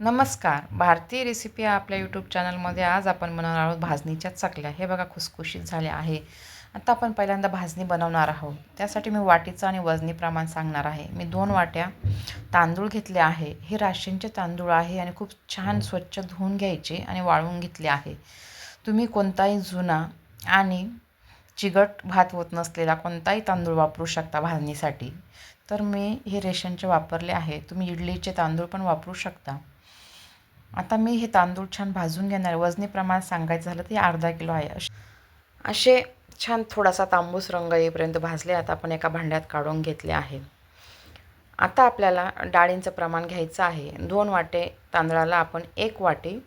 नमस्कार. भारतीय रेसिपी आपल्या यूट्यूब चॅनलमध्ये आज आपण बनवणार आहोत भाजणीच्या चकल्या. हे बघा खुसखुशीत झाले आहे. आता आपण पहिल्यांदा भाजणी बनवणार आहोत. त्यासाठी मी वाटीचं आणि वजनी प्रमाण सांगणार आहे. मी दोन वाट्या तांदूळ घेतले आहे. हे राशींचे तांदूळ आहे आणि खूप छान स्वच्छ धुवून घ्यायचे आणि वाळवून घेतले आहे. तुम्ही कोणताही जुना आणि चिगट भात होत नसलेला कोणताही तांदूळ वापरू शकता भाजणीसाठी. तर मी हे रेशनचे वापरले आहे. तुम्ही इडलीचे तांदूळ पण वापरू शकता. आता मी हे तांदूळ छान भाजून घेणार. आहे वजनी प्रमाण सांगायचं झालं ते अर्धा किलो आहे असे असे छान थोडासा तांबूस रंग येईपर्यंत भाजले. आता आपण एका भांड्यात काढून घेतले आहे. आता आपल्याला डाळींचं प्रमाण घ्यायचं आहे. दोन वाटे तांदळाला आपण एक वाटी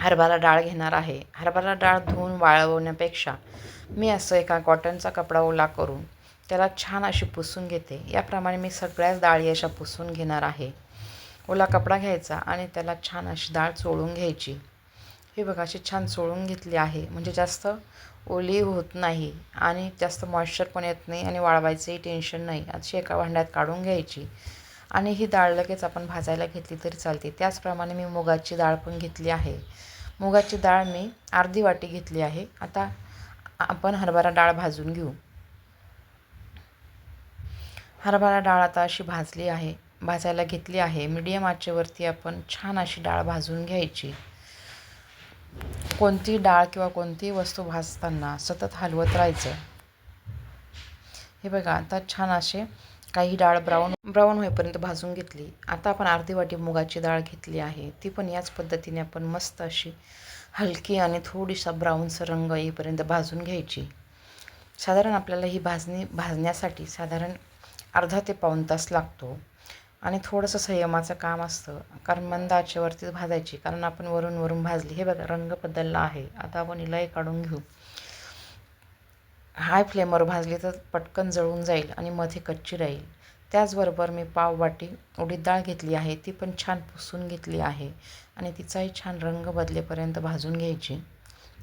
हरभरा डाळ घेणार आहे. हरभरा डाळ धुवून वाळवण्यापेक्षा मी असं एका कॉटनचा कपडा ओला करून त्याला छान अशी पुसून घेते. याप्रमाणे मी सगळ्याच डाळी अशा पुसून घेणार आहे. ओला कपडा घ्यायचा आणि त्याला छान अशी डाळ चोळून घ्यायची. हे बघा अशी छान चोळून घेतली आहे. म्हणजे जास्त ओली होत नाही आणि जास्त मॉइश्चर पण येत नाही आणि वाळवायचंही टेन्शन नाही. अशी एका भांड्यात काढून घ्यायची आणि ही डाळ लगेच आपण भाजायला घेतली तरी चालते. त्याचप्रमाणे मी मुगाची डाळ पण घेतली आहे. मुगाची डाळ मी अर्धी वाटी घेतली आहे. आता आपण हरभरा डाळ भाजून घेऊ. हरभरा डाळ आता अशी भाजली आहे. भाजायला घेतली आहे. मीडियम आचेवरती आपण छान अशी डाळ भाजून घ्यायची. कोणती डाळ किंवा कोणतीही वस्तू भाजताना सतत हलवत राहायचं. हे बघा आता छान असे काही डाळ ब्राऊन ब्राऊन होईपर्यंत भाजून घेतली. आता आपण अर्धी वाटी मुगाची डाळ घेतली आहे. ती पण याच पद्धतीने आपण मस्त अशी हलकी आणि थोडीसा ब्राऊनचा रंग येईपर्यंत भाजून घ्यायची. साधारण आपल्याला ही भाजणी भाजण्यासाठी साधारण अर्धा ते पाऊण तास लागतो. आणि थोडंसं संयमाचं काम असतं. कारण मंद आचेवरतीच भाजायची कारण आपण वरून वरून भाजली. हे बघा रंग बदलला आहे. आता आपण इलाही काढून घेऊ. हाय फ्लेमवर भाजली तर पटकन जळून जाईल आणि मध्ये कच्ची राहील. त्याचबरोबर मी पाव वाटी उडीद डाळ घेतली आहे. ती पण छान पुसून घेतली आहे. आणि तिचाही छान रंग बदलेपर्यंत भाजून घ्यायची.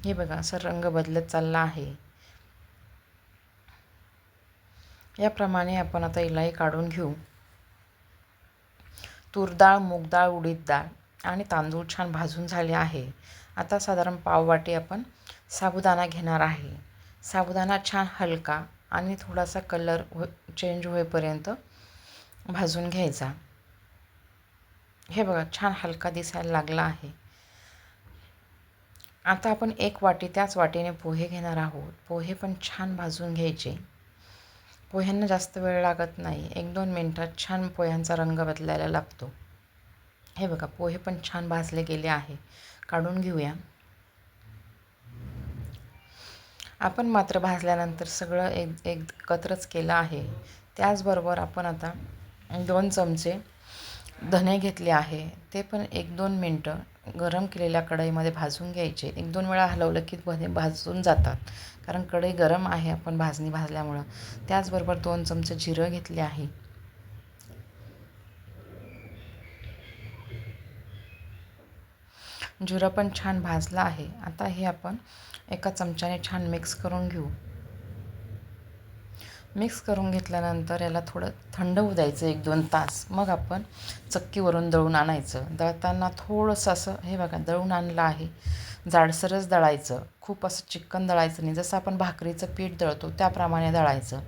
हे बघा असं रंग बदलत चालला आहे. याप्रमाणे आपण आता इलाही काढून घेऊ. तूर डाळ मूग डाळ उडीद डाळ आणि तांदूळ छान भाजून झाले आहे. आता साधारण पाववाटी आपण साबुदाणा घेणार आहे. साबुदाणा छान हलका आणि थोडासा कलर हो चेंज होईपर्यंत भाजून घ्यायचा. हे बघा छान हलका दिसायला लागला आहे. आता आपण एक वाटी त्याच वाटीने पोहे घेणार आहोत. पोहे पण छान भाजून घ्यायचे. पोह्यांना जास्त वेळ लागत नाही. एक दोन मिनटात छान पोह्यांचा रंग बदलायला लागतो. हे बघा पोहे पण छान भाजले गेले आहे. काढून घेऊया. आपण मात्र भाजल्यानंतर सगळं एक एकत्रच केलं आहे. त्याचबरोबर आपण आता दोन चमचे धने घेतले आहे. ते पण एक दोन मिनटं गरम केलेल्या कढईमध्ये भाजून घ्यायचे. एक दोन वेळा हलवलं की धने भाजून जातात. कारण कढई गरम आहे आपण भाजणी भाजल्यामुळं. त्याचबरोबर दोन चमचे जिरं घेतले आहे. जिरं पण छान भाजलं आहे. आता हे आपण एका चमच्याने छान मिक्स करून घेऊ. मिक्स करून घेतल्यानंतर याला थोडं थंड होऊ द्यायचं एक दोन तास. मग आपण चक्कीवरून दळून आणायचं. दळताना थोडंसं असं हे बघा दळून आणलं आहे. जाडसरच दळायचं. खूप असं चिकन दळायचं नाही. जसं आपण भाकरीचं पीठ दळतो त्याप्रमाणे दळायचं.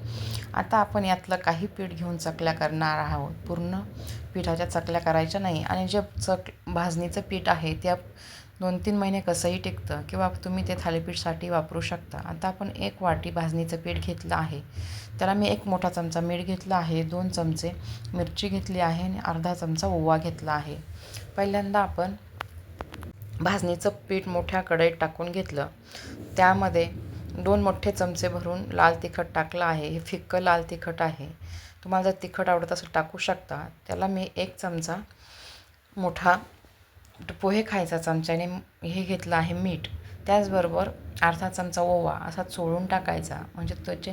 आता आपण यातलं काही पीठ घेऊन चकल्या करणार आहोत. पूर्ण पिठाच्या चकल्या करायच्या नाही. आणि जे चक भाजणीचं पीठ आहे त्या दोन तीन महिने कसंही टिकतं किंवा तुम्ही ते थालीपीठसाठी वापरू शकता. आता आपण एक वाटी भाजणीचं पीठ घेतलं आहे. त्याला मी एक मोठा चमचा मीठ घेतला आहे दोन चमचे मिरची घेतली आहे आणि अर्धा चमचा ओवा घेतला आहे. पहिल्यांदा आपण भाजणीचं पीठ मोठ्या कढईत टाकून घेतलं. त्यामध्ये दोन मोठे चमचे भरून लाल तिखट टाकलं आहे. हे फिक्कं लाल तिखट आहे. तुम्हाला जर तिखट आवडत असं टाकू शकता. त्याला मी एक चमचा मोठा पोहे खायचा चमच्याने हे घेतलं आहे मीठ त्याचबरोबर अर्धा चमचा ओवा असा चोळून टाकायचा म्हणजे त्याचे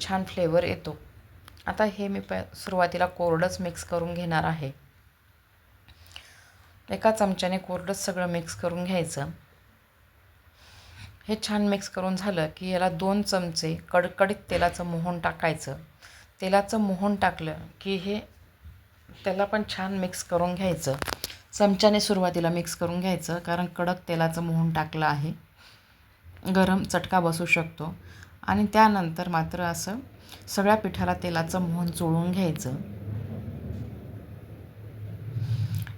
छान फ्लेवर येतो. आता हे मी प सुरुवातीला कोरडंच मिक्स करून घेणार आहे. एका चमच्याने कोरडंच सगळं मिक्स करून घ्यायचं. हे छान मिक्स करून झालं की याला दोन चमचे कडकडीत तेलाचं मोहन टाकायचं. तेलाचं मोहन टाकलं की हे त्याला पण छान मिक्स करून घ्यायचं. चमच्याने सुरुवातीला मिक्स करून घ्यायचं कारण कडक तेलाचं मोहन टाकलं आहे. गरम चटका बसू शकतो. आणि त्यानंतर मात्र असं सगळ्या पिठाला तेलाचं मोहन चोळून घ्यायचं.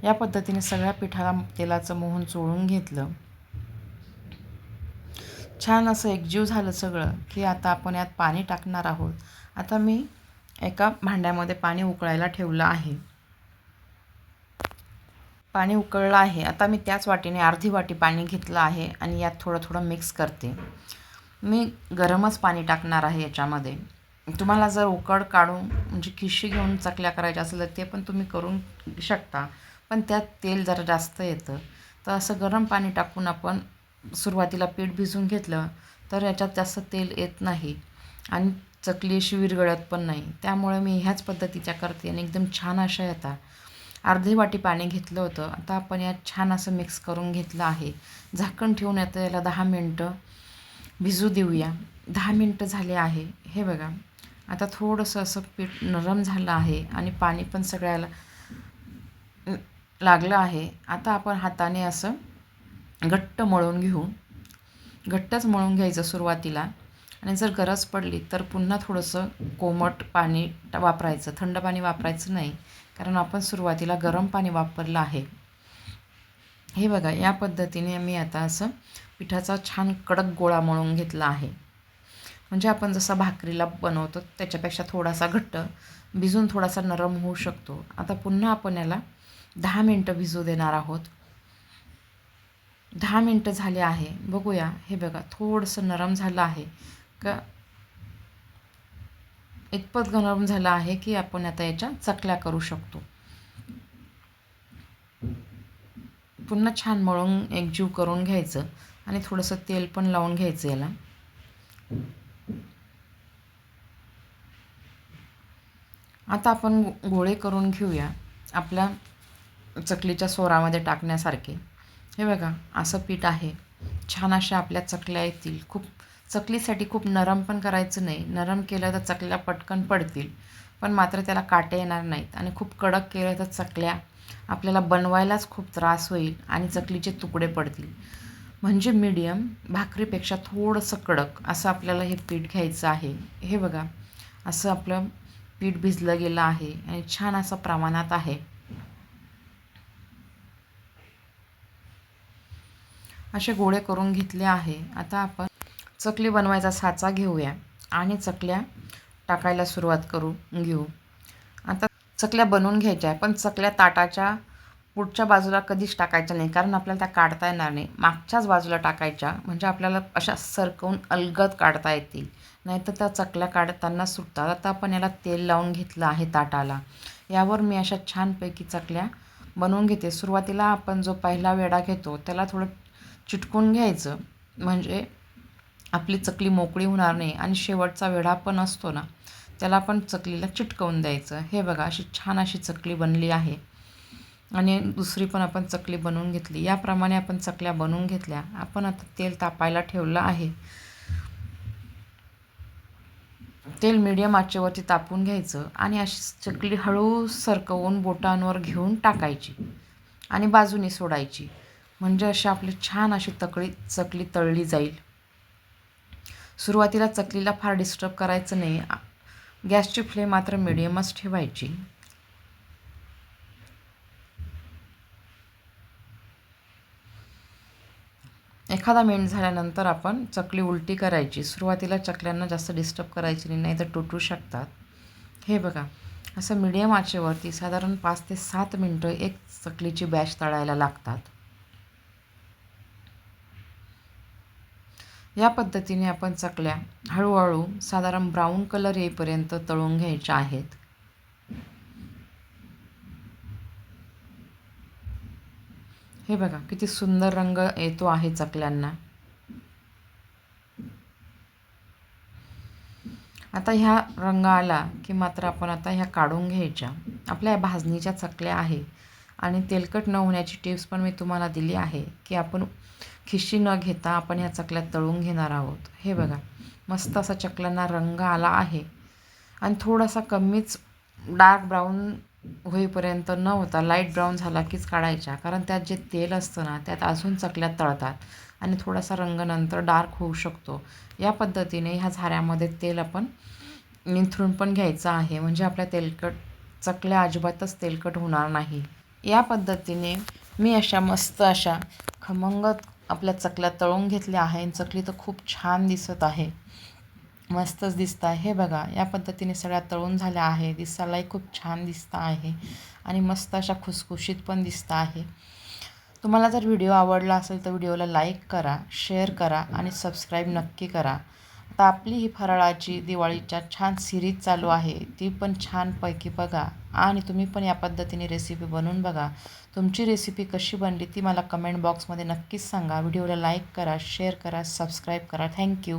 या पद्धतीने सगळ्या पिठाला तेलाचं मोहन चोळून घेतलं. छान असं एकजीव झालं सगळं की आता आपण यात पाणी टाकणार आहोत. आता मी एका भांड्यामध्ये पाणी उकळायला ठेवलं आहे. पाणी उकळलं आहे. आता मी त्याच वाटीने अर्धी वाटी पाणी घेतलं आहे आणि यात थोडं थोडं मिक्स करते. मी गरमच पाणी टाकणार आहे याच्यामध्ये. तुम्हाला जर उकड काढून म्हणजे खिशी घेऊन चकल्या करायच्या असेल तर ते पण तुम्ही करून शकता. पण त्यात तेल जरा जास्त येतं. तर असं गरम पाणी टाकून आपण सुरुवातीला पीठ भिजून घेतलं तर याच्यात जास्त तेल येत नाही. आणि चकली अशी विरगळत पण नाही. त्यामुळे मी ह्याच पद्धतीच्या करते आणि एकदम छान अशा येतात. अर्धी वाटी पाणी घेतलं होतं. आता आपण यात छान असं मिक्स करून घेतलं आहे. झाकण ठेवून येतं याला दहा मिनटं भिजू देऊया. दहा मिनटं झाले आहे. हे बघा. आता थोडंसं असं पीठ नरम झालं आहे आणि पाणी पण सगळ्याला लागलं आहे. आता आपण हाताने असं घट्ट मळून घेऊ. घट्टच मळून घ्यायचं सुरुवातीला. आणि जर गरज पडली तर पुन्हा थोडंसं कोमट पाणी वापरायचं. थंड पाणी वापरायचं नाही. कारण आपण सुरुवातीला गरम पाणी वापरलं आहे. हे बघा या पद्धतीने मी आता असं पिठाचा छान कडक गोळा मळून घेतला आहे. म्हणजे आपण जसा भाकरीला बनवतो त्याच्यापेक्षा थोडासा घट्ट भिजून थोडासा नरम होऊ शकतो. आता पुन्हा आपण याला दहा मिनटं भिजू देणार आहोत. दहा मिनटं झाले आहे. बघूया. हे बघा थोडंसं नरम झालं आहे. का इतपत गरम झालं आहे की आपण आता याच्या चकल्या करू शकतो. पुन्हा छान मळून एकजीव करून घ्यायचं आणि थोडंसं तेल पण लावून घ्यायचं याला. आता आपण गोळे करून घेऊया आपल्या चकलीच्या सोरामध्ये टाकण्यासारखे. हे बघा असं पीठ आहे. छान अशा आपल्या चकल्या येतील. खूप चकलीसाठी खूप नरम पण करायचं नाही. नरम केलं तर चकल्या पटकन पडतील. पण मात्र त्याला काटे येणार नाहीत आणि खूप कडक केलं तर चकल्या आपल्याला बनवायलाच खूप त्रास होईल आणि चकलीचे तुकडे पडतील. म्हणजे मीडियम भाकरीपेक्षा थोडंसं कडक असं आपल्याला हे पीठ घ्यायचं आहे. हे बघा असं आपलं पीठ भिजलं गेलं आहे आणि छान असं प्रमाणात आहे. असे गोळे करून घेतले आहे. आता आपण चकली बनवायचा साचा घेऊया आणि चकल्या टाकायला सुरुवात करू घेऊ. आता चकल्या बनवून घ्यायच्या आहे पण चकल्या ताटाच्या पुढच्या बाजूला कधीच टाकायच्या नाही कारण आपल्याला त्या काढता येणार नाही. मागच्याच बाजूला टाकायच्या म्हणजे आपल्याला अशा सरकवून अलगद काढता येतील. नाहीतर त्या चकल्या काढताना सुटतात. आता आपण याला तेल लावून घेतलं आहे ताटाला. यावर मी अशा छानपैकी चकल्या बनवून घेते. सुरुवातीला आपण जो पहिला वेडा घेतो त्याला थोडं चिटकून घ्यायचं. म्हणजे आपली चकली मोकळी होणार नाही आणि शेवटचा वेढा पण असतो ना त्याला पण चकलीला चिटकवून द्यायचं. हे बघा अशी छान अशी चकली बनली आहे. आणि दुसरी पण आपण चकली बनवून घेतली. याप्रमाणे आपण चकल्या बनवून घेतल्या. आपण आता तेल तापायला ठेवलं आहे. तेल मीडियम आचेवरती तापून घ्यायचं आणि अशी चकली हळू सरकवून बोटांवर घेऊन टाकायची आणि बाजूने सोडायची. म्हणजे अशी आपली छान अशी तकळी चकली तळली जाईल. सुरुवातीला चकलीला फार डिस्टर्ब करायचं नाही. गॅसची फ्लेम मात्र मिडियमच ठेवायची. एखादा मिनिट झाल्यानंतर आपण चकली उलटी करायची. सुरुवातीला चकल्यांना जास्त डिस्टर्ब करायची नाही तर तुटू शकतात. हे बघा असं मिडियम आचेवरती साधारण पाच ते सात मिनटं एक चकलीची बॅच तळायला लागतात. या पद्धतीने आपण चकल्या हळूहळू साधारण ब्राऊन कलर येईपर्यंत तळून घ्यायच्या आहेत. हे बघा किती सुंदर रंग येतो आहे चकल्यांना. आता ह्या रंग आला की मात्र आपण आता ह्या काढून घ्यायच्या. आपल्या भाजणीच्या चकल्या आहे. आणि तेलकट न होण्याची टिप्स पण मी तुम्हाला दिली आहे की आपण खिशी न घेता आपण ह्या चकल्या तळून घेणार आहोत. हे बघा मस्त असा चकल्यांना रंग आला आहे. आणि थोडासा कमीच डार्क ब्राऊन होईपर्यंत न होता लाइट ब्राऊन झाला कीच काढायच्या. कारण त्यात जे तेल असतं ना त्यात अजून चकल्या तळतात. आणि थोडासा रंग नंतर डार्क होऊ शकतो. या पद्धतीने ह्या झाऱ्यामध्ये तेल आपण निथरून पण घ्यायचं आहे. म्हणजे आपल्या तेलकट चकल्या अजिबातच तेलकट होणार नाही. या पद्धतीने मी अशा मस्त अशा खमंगत आपल्या चकल्या तळून घेतल्या आहे. आणि चकली तर खूप छान दिसत आहे. मस्तच दिसत आहे. हे बघा या पद्धतीने सगळ्या तळून झाल्या आहे. दिसायलाही खूप छान दिसत आहे. आणि मस्त अशा खुसखुशीत पण दिसत आहे. तुम्हाला जर व्हिडिओ आवडला असेल तर व्हिडिओला लाईक करा शेअर करा आणि सबस्क्राईब नक्की करा. आता आपली ही फराळाची दिवाळीच्या छान सिरीज चालू आहे. ती पण छानपैकी बघा. आणि तुम्ही पण या पद्धतीने रेसिपी बनवून बघा. तुमची रेसिपी कशी बनली ती मला कमेंट बॉक्समध्ये नक्कीच सांगा. व्हिडिओला लाईक करा शेअर करा सबस्क्राईब करा. थँक्यू